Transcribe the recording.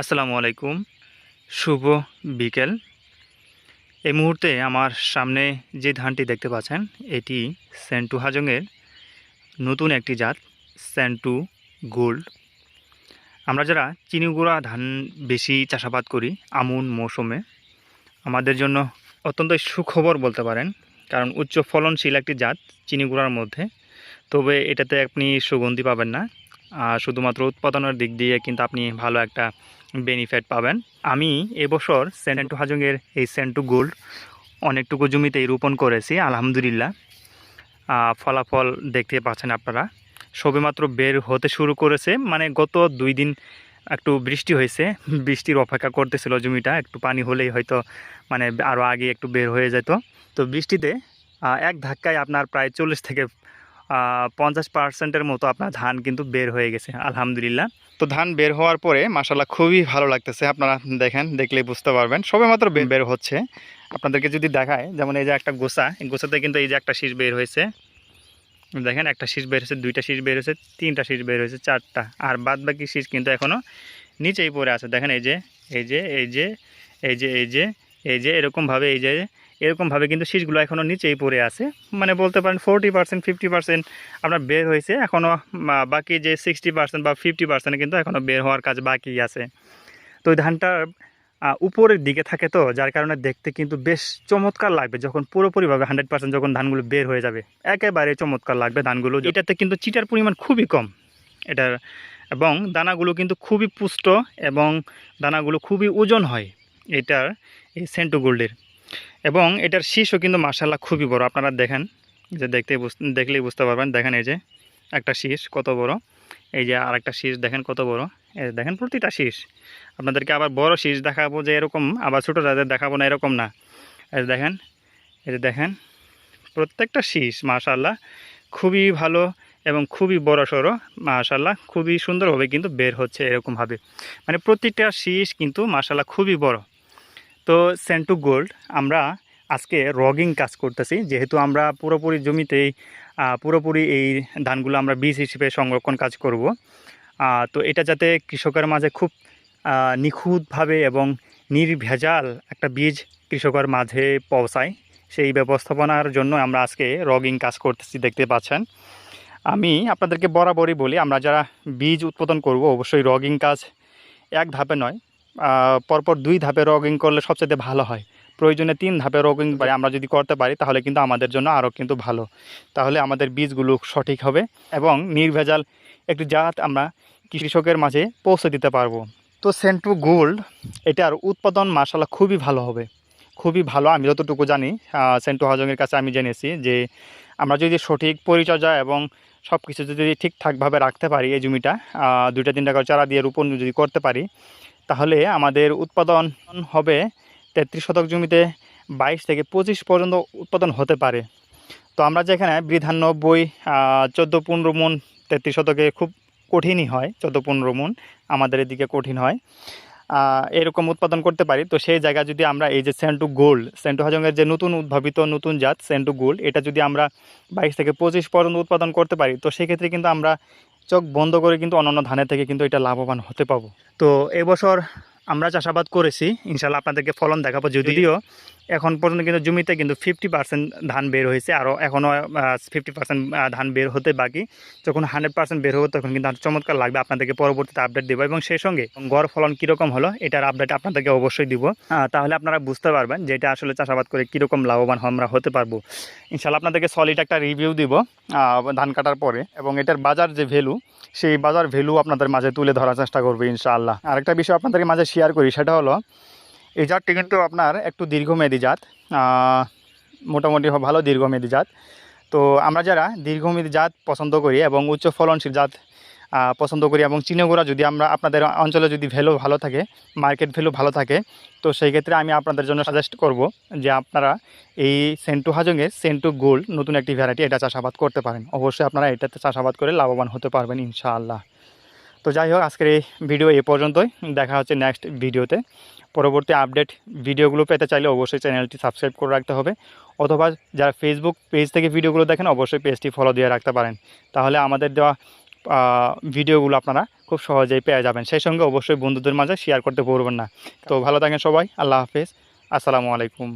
আসসালামু আলাইকুম। শুভ বিকেল। এই মুহূর্তে আমার সামনে যে ধানটি দেখতে পাচ্ছেন, এটি সেন্টু হাজংয়ের নতুন একটি জাত সেন্টু গোল্ড। আমরা যারা চিনিগুড়া ধান বেশি চাষাবাদ করি আমুন মৌসুমে, আমাদের জন্য অত্যন্ত সুখবর বলতে পারেন, কারণ উচ্চ ফলনশীল একটি জাত চিনি চিনিগুড়ার মধ্যে। তবে এটাতে আপনি সুগন্ধি পাবেন না, আর শুধুমাত্র উৎপাদনের দিক দিয়ে কিন্তু আপনি ভালো একটা বেনিফিট পাবেন। আমি এবছর সেন্টু হাজংয়ের এই সেন্টু গোল্ড অনেকটুকু জমিতেই রোপণ করেছি, আলহামদুলিল্লাহ। ফলাফল দেখতে পাচ্ছেন আপনারা। সবেমাত্র বের হতে শুরু করেছে মানে গত দুই দিন একটু বৃষ্টি হয়েছে, বৃষ্টির অপেক্ষা করতেছিল জমিটা, একটু পানি হলেই হয়তো মানে আরও আগে একটু বের হয়ে যেত। তো বৃষ্টিতে এক ধাক্কায় আপনার প্রায় চল্লিশ থেকে পঞ্চাশ পার্সেন্টের মতো আপনার ধান কিন্তু বের হয়ে গেছে, আলহামদুলিল্লাহ। তো ধান বের হওয়ার পরে মাসাল্লাহ খুবই ভালো লাগতেছে, আপনারা দেখেন, দেখলেই বুঝতে পারবেন। সবে মাত্র বের হচ্ছে। আপনাদেরকে যদি দেখায়, যেমন এই যে একটা গোসা এই গোসাতে কিন্তু এই যে একটা শীষ বের হয়েছে। দেখেন, একটা শীষ বের হয়েছে, দুইটা শীষ বের হয়েছে, তিনটা শীষ বের হয়েছে, চারটা। আর বাদ বাকি শীষ কিন্তু এখনও নিচেই পড়ে আছে। দেখেন এই যে এই যে এই যে এই যে এই যে এই যে, এরকমভাবে এই যে এরকমভাবে কিন্তু শীষগুলো এখনও নিচেই পড়ে আছে। মানে বলতে পারেন ফোরটি পার্সেন্ট ফিফটি পার্সেন্ট আপনার বের হয়েছে। এখনও বাকি যে সিক্সটি পার্সেন্ট বা ফিফটি পার্সেন্ট কিন্তু এখনও বের হওয়ার কাজ বাকি আছে। তো ধানটা উপরের দিকে থাকে তো, যার কারণে দেখতে কিন্তু বেশ চমৎকার লাগবে যখন পুরোপুরিভাবে হান্ড্রেড পার্সেন্ট যখন ধানগুলো বের হয়ে যাবে। একেবারে চমৎকার লাগবে ধানগুলো। এটাতে কিন্তু চিটার পরিমাণ খুবই কম। এটার, এবং দানাগুলো কিন্তু খুবই পুষ্ট এবং দানাগুলো খুবই ওজন হয়। এটার, এই সেন্টু গোল্ডের। এবং এটার শীষও কিন্তু মার্শাল্লাহ খুবই বড়। আপনারা দেখেন, যে দেখতে দেখলেই বুঝতে পারবেন। দেখেন এই যে একটা শীষ কত বড়। এই যে আর একটা শীষ দেখেন কত বড়। এই দেখেন প্রতিটা শীষ আপনাদেরকে আবার বড় শীষ দেখাবো যে এরকম, আবার ছোটো যাদের দেখাবো না, এরকম না। এই দেখেন, এই যে দেখেন, প্রত্যেকটা শীষ মাশাল্লাহ খুবই ভালো এবং খুবই বড় সড়ো মাশাল্লাহ খুবই সুন্দরভাবে কিন্তু বের হচ্ছে এরকমভাবে। মানে প্রতিটা শীষ কিন্তু মাশাল্লাহ খুবই বড়। তো সেন্টু গোল্ড আমরা আজকে রগিং কাজ করতেছি। যেহেতু আমরা পুরোপুরি জমিতেই পুরোপুরি এই ধানগুলো আমরা বীজ হিসেবে সংরক্ষণ কাজ করব। তো এটা যাতে কৃষকের মাঝে খুব নিখুঁতভাবে এবং নির্ভেজাল একটা বীজ কৃষকের মাঝে পৌঁছায়, সেই ব্যবস্থাপনার জন্য আমরা আজকে রগিং কাজ করতেছি দেখতে পাচ্ছেন। আমি আপনাদেরকে বরাবরই বলি, আমরা যারা বীজ উৎপাদন করব, অবশ্যই রগিং কাজ এক ধাপে নয় পরপর দুই ধাপে রগিং করলে সবচেয়ে ভালো হয়। প্রয়োজনে তিন ধাপে রগিং পারি আমরা যদি করতে পারি, তাহলে কিন্তু আমাদের জন্য আরও কিন্তু ভালো। তাহলে আমাদের বীজগুলো সঠিক হবে এবং নির্ভেজাল একটি জাত আমরা কৃষকের মাঝে পৌঁছে দিতে পারব। তো সেন্টু গোল্ড, এটার উৎপাদন মাসাল্লাহ খুবই ভালো হবে। খুবই ভালো, আমি যতটুকু জানি সেন্টু হাজংয়ের কাছে আমি জেনেছি যে আমরা যদি সঠিক পরিচর্যা এবং সব কিছু যদি ঠিকঠাকভাবে রাখতে পারি এই জমিটা দুইটা তিনটা করে চারা দিয়ে রোপণ যদি করতে পারি তাহলে আমাদের উৎপাদন হবে তেত্রিশ শতক জমিতে, বাইশ থেকে পঁচিশ পর্যন্ত উৎপাদন হতে পারে। তো আমরা যেখানে বৃধান্নব্বই চোদ্দ পনেরো মন তেত্রিশ শতকে খুব কঠিনই হয়, চোদ্দ পনেরো মন আমাদের এদিকে কঠিন হয়। এরকম উৎপাদন করতে পারি। তো সেই জায়গায় যদি আমরা এই যে সেন্টু গোল্ড, সেন্টু হাজংয়ের যে নতুন উদ্ভাবিত নতুন জাত, সেন্টু গোল্ড, এটা যদি আমরা বাইশ থেকে পঁচিশ পর্যন্ত উৎপাদন করতে পারি, তো সেক্ষেত্রে কিন্তু আমরা চোখ বন্ধ করে কিন্তু অন্যান্য ধানের থেকে কিন্তু এটা লাভবান হতে পাবো। তো এবছর আমরা চাষাবাদ করেছি ইনশাল্লাহ আপনাদেরকে ফলন দেখাবো যদিও এখন পর্যন্ত কিন্তু জমিতে কিন্তু ফিফটি পার্সেন্ট ধান বের হয়েছে আরও এখনও ফিফটি পার্সেন্ট ধান বের হতে বাকি। যখন হান্ড্রেড পার্সেন্ট বের হবে তখন কিন্তু চমৎকার লাগবে, আপনাদেরকে পরবর্তীতে আপডেট দেবো। এবং সেই সঙ্গে গড় ফলন কীরকম হলো, এটার আপডেট আপনাদেরকে অবশ্যই দিব। তাহলে আপনারা বুঝতে পারবেন যে এটা আসলে চাষাবাদ করে কীরকম লাভবান আমরা হতে পারব। ইনশাল্লাহ আপনাদেরকে সলিড একটা রিভিউ দিব ধান কাটার পরে। এবং এটার বাজার যে ভ্যালু সেই বাজার ভ্যালু আপনাদের মাঝে তুলে ধরার চেষ্টা করব ইনশাআল্লাহ। আরেকটা বিষয় আপনাদের মাঝে শেয়ার করি, সেটা হলো এই জাতটি কিন্তু আপনার একটু দীর্ঘমেয়াদী জাত মোটামুটি ভালো দীর্ঘমেয়াদী জাত। তো আমরা যারা দীর্ঘমেয়াদী জাত পছন্দ করি এবং উচ্চ ফলনশীল জাত পছন্দ করি এবং চিনেগুড়া যদি আমরা আপনাদের অঞ্চলে যদি ভ্যালু ভালো থাকে মার্কেট ভ্যালু ভালো থাকে, তো সেই ক্ষেত্রে আমি আপনাদের জন্য সাজেস্ট করব যে আপনারা এই সেন্টু হাজংয়ের সেন্টু গোল্ড নতুন একটি ভ্যারাইটি এটা চাষাবাদ করতে পারেন। অবশ্যই আপনারা এটাতে চাষাবাদ করে লাভবান হতে পারবেন ইনশাআল্লাহ। তো যাই হোক, আজকের এই ভিডিও এ পর্যন্তই। দেখা হচ্ছে নেক্সট ভিডিওতে। পরবর্তী আপডেট ভিডিওগুলো পেতে চাইলে অবশ্যই চ্যানেলটি সাবস্ক্রাইব করে রাখতে হবে। অথবা যারা ফেসবুক পেজ থেকে ভিডিওগুলো দেখেন, অবশ্যই পেজটি ফলো দিয়ে রাখতে পারেন। তাহলে আমাদের দেওয়া ভিডিওগুলো আপনারা খুব সহজেই পেয়ে যাবেন। সেই সঙ্গে অবশ্যই বন্ধুদের মাঝে শেয়ার করতে ভুলবেন না। তো ভালো থাকেন সবাই। আল্লাহ হাফেজ। আসসালামু আলাইকুম।